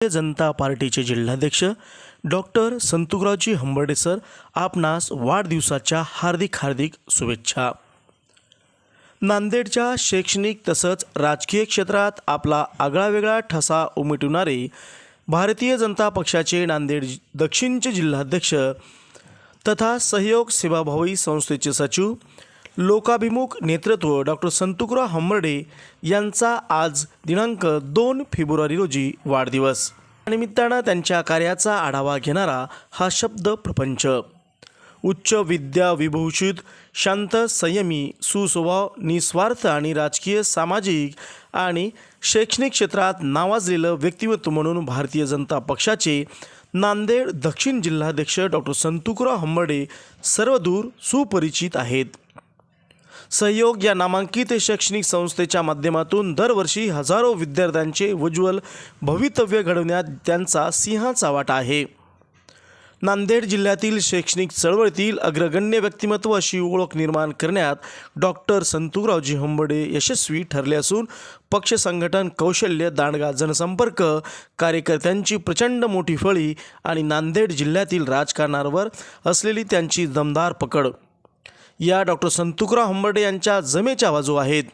भारतीय जनता पार्टीचे जिल्हाध्यक्ष doctor संतुकरावजी Hambarde sir आपणास वाढदिवसाच्या हार्दिक हार्दिक शुभेच्छा. नांदेडच्या शैक्षणिक तसंच राजकीय क्षेत्रात आपला आगळावेगळा ठसा उमटवणारे भारतीय जनता पक्षाचे नांदेड दक्षिणचे जिल्हाध्यक्ष तथा सहयोग सेवाभावी संस्थेचे सचिव लोकाभिमुख नेतृत्व डॉक्टर संतुकराव हंबर्डे यांचा आज दिनांक दोन फेब्रुवारी रोजी वाढदिवस. निमित्तानं त्यांच्या कार्याचा आढावा घेणारा हा शब्द प्रपंच. उच्च विद्या विभूषित शांत संयमी सुस्वभाव निस्वार्थ आणि राजकीय सामाजिक आणि शैक्षणिक क्षेत्रात नावाजलेलं व्यक्तिमत्व म्हणून भारतीय जनता पक्षाचे नांदेड दक्षिण जिल्हाध्यक्ष डॉक्टर संतुकराव हंबर्डे सर्वदूर सुपरिचित आहेत. सहयोग या नामांकित शैक्षणिक संस्थेच्या माध्यमातून दरवर्षी हजारो विद्यार्थ्यांचे उज्ज्वल भवितव्य घडवण्यात त्यांचा सिंहाचा वाटा आहे. नांदेड जिल्ह्यातील शैक्षणिक चळवळीतील अग्रगण्य व्यक्तिमत्व अशी ओळख निर्माण करण्यात डॉक्टर संतुरावजी हंबडे यशस्वी ठरले असून पक्ष संघटन कौशल्य दांडगा जनसंपर्क कार्यकर्त्यांची प्रचंड मोठी फळी आणि नांदेड जिल्ह्यातील राजकारणावर असलेली त्यांची दमदार पकड. या डॉक्टर संतुकराव हंबर्डे यांच्या जमेच्या बाजू आहेत.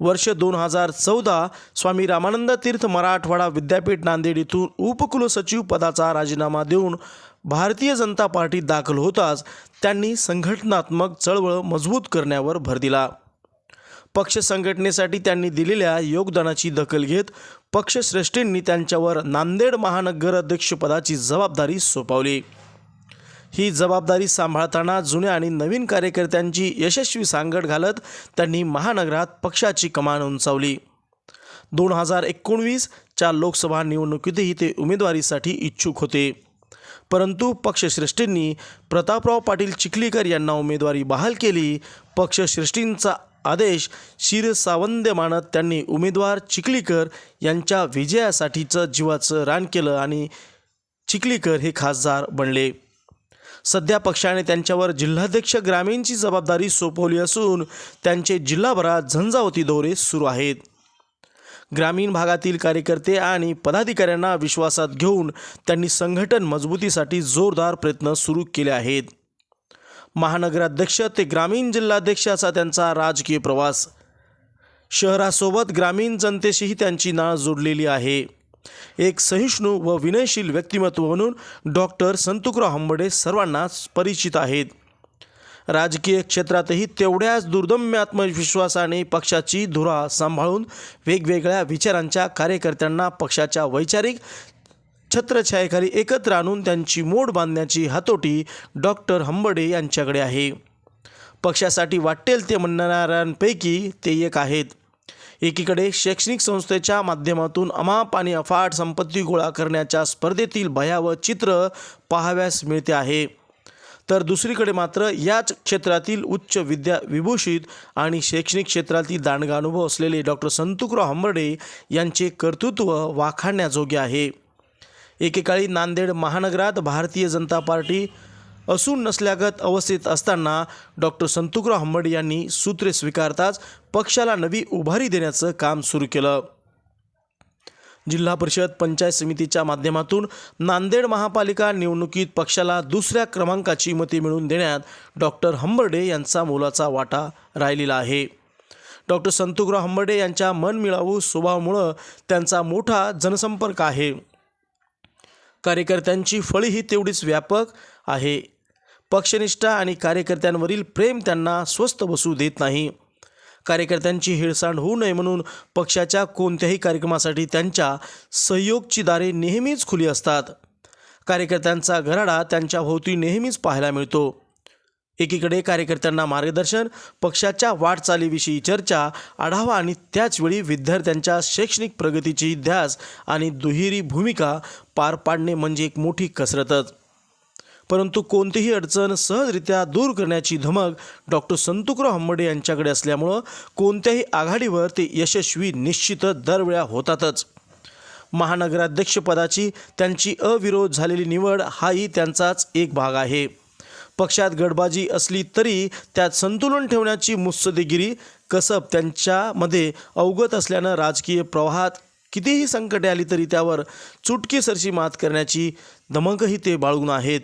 वर्ष दोन हजार चौदा स्वामी रामानंद तीर्थ मराठवाडा विद्यापीठ नांदेड येथून उपकुलसचिव पदाचा राजीनामा देऊन भारतीय जनता पार्टीत दाखल होताच त्यांनी संघटनात्मक चळवळ मजबूत करण्यावर भर दिला. पक्ष संघटनेसाठी त्यांनी दिलेल्या योगदानाची दखल घेत पक्षश्रेष्ठींनी त्यांच्यावर नांदेड महानगर अध्यक्षपदाची जबाबदारी सोपवली. ही जबाबदारी सांभाळताना जुन्या आणि नवीन कार्यकर्त्यांची यशस्वी सांगड घालत त्यांनी महानगरात पक्षाची कमान उंचावली. दोन हजार एकोणवीसच्या लोकसभा निवडणुकीतही ते उमेदवारीसाठी इच्छुक होते. परंतु पक्षश्रेष्ठींनी प्रतापराव पाटील चिखलीकर यांना उमेदवारी बहाल केली. पक्षश्रेष्ठींचा आदेश शिरसावंद्य मानत त्यांनी उमेदवार चिखलीकर यांच्या विजयासाठीचं जीवाचं रान केलं आणि चिखलीकर हे खासदार बनले. सध्या पक्षाने त्यांच्यावर जिल्हाध्यक्ष ग्रामीणची जबाबदारी सोपवली असून त्यांचे जिल्हाभरात झंझावती दौरे सुरू आहेत. ग्रामीण भागातील कार्यकर्ते आणि पदाधिकाऱ्यांना विश्वासात घेऊन त्यांनी संघटन मजबूतीसाठी जोरदार प्रयत्न सुरू केले आहेत. महानगराध्यक्ष ते ग्रामीण जिल्हाध्यक्ष असा त्यांचा राजकीय प्रवास. शहरासोबत ग्रामीण जनतेशीही त्यांची नाळ जोडलेली आहे. एक सहिष्णू व विनयशील व्यक्तिमत्व म्हणून डॉक्टर संतुकराव हंबडे सर्वांनाच परिचित आहेत. राजकीय क्षेत्रातही तेवढ्याच दुर्दम्य आत्मविश्वासाने पक्षाची धुरा सांभाळून वेगवेगळ्या विचारांच्या कार्यकर्त्यांना पक्षाच्या वैचारिक छत्रछायेखाली एकत्र आणून त्यांची मोड बांधण्याची हातोटी डॉक्टर हंबडे यांच्याकडे आहे. पक्षासाठी वाटेल ते म्हणणाऱ्यांपैकी ते एक आहेत. एकीकडे शैक्षणिक संस्थेच्या माध्यमातून अमाप आणि अफाट संपत्ती गोळा करण्याच्या स्पर्धेतील भयावह चित्र पाहाव्यास मिळते आहे. तर दुसरीकडे मात्र याच क्षेत्रातील उच्च विद्या विभूषित आणि शैक्षणिक क्षेत्रातील दांडगा अनुभव असलेले डॉक्टर संतुकराव हंबर्डे यांचे कर्तृत्व वाखाणण्याजोगे आहे. एकेकाळी नांदेड महानगरात भारतीय जनता पार्टी असून नसल्यागत अवस्थेत असताना डॉक्टर संतुकराव हंबड यांनी सूत्रे स्वीकारताच पक्षाला नवी उभारी देण्याचं काम सुरू केलं. जिल्हा परिषद पंचायत समितीच्या माध्यमातून नांदेड महापालिका निवडणुकीत पक्षाला दुसऱ्या क्रमांकाची मते मिळवून देण्यात डॉक्टर हंबर्डे यांचा मोलाचा वाटा राहिलेला आहे. डॉक्टर संतुकराव हंबर्डे यांच्या मनमिळावू स्वभावामुळं त्यांचा मोठा जनसंपर्क आहे. कार्यकर्त्यांची फळीही तेवढीच व्यापक आहे. पक्षनिष्ठा आणि कार्यकर्त्यांवरील प्रेम त्यांना स्वस्त बसू देत नाही. कार्यकर्त्यांची हेळसांड होऊ नये म्हणून पक्षाच्या कोणत्याही कार्यक्रमासाठी त्यांच्या सहयोगची दारे नेहमीच खुली असतात. कार्यकर्त्यांचा घराडा त्यांच्या भोवती नेहमीच पाहायला मिळतो. एकीकडे कार्यकर्त्यांना मार्गदर्शन पक्षाच्या वाटचालीविषयी चर्चा आढावा आणि त्याचवेळी विद्यार्थ्यांच्या शैक्षणिक प्रगतीची ध्यास आणि दुहेरी भूमिका पार पाडणे म्हणजे एक मोठी कसरतच. परंतु कोणतीही अडचण सहजरित्या दूर करण्याची धमक डॉक्टर संतुकराव हंबडे यांच्याकडे असल्यामुळं कोणत्याही आघाडीवर ते यशस्वी निश्चितच दरवेळा होतातच. महानगराध्यक्षपदाची त्यांची अविरोध झालेली निवड हाही त्यांचाच एक भाग आहे. पक्षात गडबाजी असली तरी त्यात संतुलन ठेवण्याची मुत्सदेगिरी कसब त्यांच्यामध्ये अवगत असल्यानं राजकीय प्रवाहात कितीही संकटे आली तरी त्यावर चुटकीसरशी मात करण्याची दमकही ते बाळगून आहेत.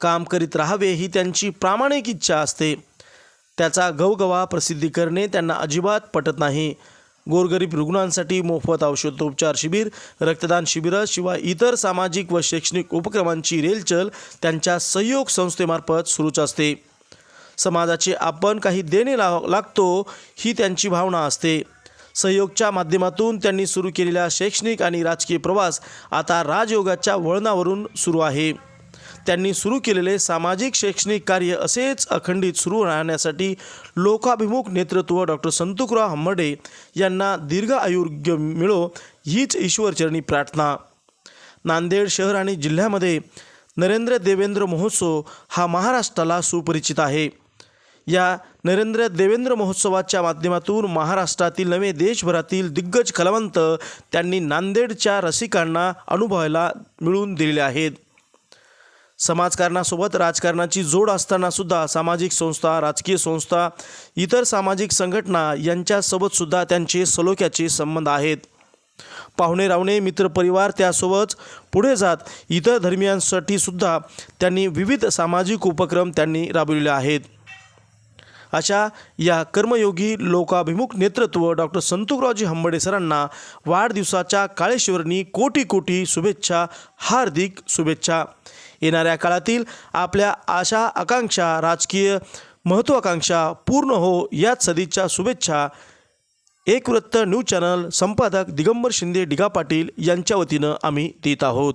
काम करीत राहावे ही त्यांची प्रामाणिक इच्छा असते. त्याचा गवगवा प्रसिद्धी करणे त्यांना अजिबात पटत नाही. गोरगरीब रुग्णांसाठी मोफत औषधोपचार शिबिर रक्तदान शिबिरं शिवाय इतर सामाजिक व शैक्षणिक उपक्रमांची रेलचल त्यांच्या सहयोग संस्थेमार्फत सुरूच असते. समाजाचे आपण काही देणे ला लागतो ही त्यांची भावना असते. सहयोगच्या माध्यमातून त्यांनी सुरू केलेला शैक्षणिक आणि राजकीय प्रवास आता राजयोगाच्या वळणावरून सुरू आहे. त्यांनी सुरू केलेले सामाजिक शैक्षणिक कार्य असेच अखंडित सुरू राहण्यासाठी लोकाभिमुख नेतृत्व डॉक्टर संतुकराव हंबर्डे यांना दीर्घ आयुर्य मिळो हीच ईश्वरचरणी प्रार्थना. नांदेड शहर आणि जिल्ह्यामध्ये नरेंद्र देवेंद्र महोत्सव हा महाराष्ट्राला सुपरिचित आहे. या नरेंद्र देवेंद्र महोत्सवाच्या माध्यमातून महाराष्ट्रातील नवे देशभरातील दिग्गज कलावंत त्यांनी नांदेडच्या रसिकांना अनुभवायला मिळवून दिलेले आहेत. समाजकारणासोबत राजकारणाची जोड असतानासुद्धा सामाजिक संस्था राजकीय संस्था इतर सामाजिक संघटना यांच्यासोबतसुद्धा त्यांचे सलोख्याचे संबंध आहेत. पाहुणे रावणे मित्रपरिवार त्यासोबत पुढे जात इतर धर्मियांसाठी सुद्धा त्यांनी विविध सामाजिक उपक्रम त्यांनी राबविले आहेत. अशा या कर्मयोगी लोकाभिमुख नेतृत्व डॉक्टर संतुकरावजी हंबडे सरांना वाढदिवसाच्या काळेश्वरनी कोटी कोटी शुभेच्छा हार्दिक शुभेच्छा. येणाऱ्या काळातील आपल्या आशा आकांक्षा राजकीय महत्त्वाकांक्षा पूर्ण हो याच सदिच्छा शुभेच्छा. एक वृत्त न्यूज चॅनल संपादक दिगंबर शिंदे डिगा पाटील यांच्या वतीनं आम्ही देत आहोत.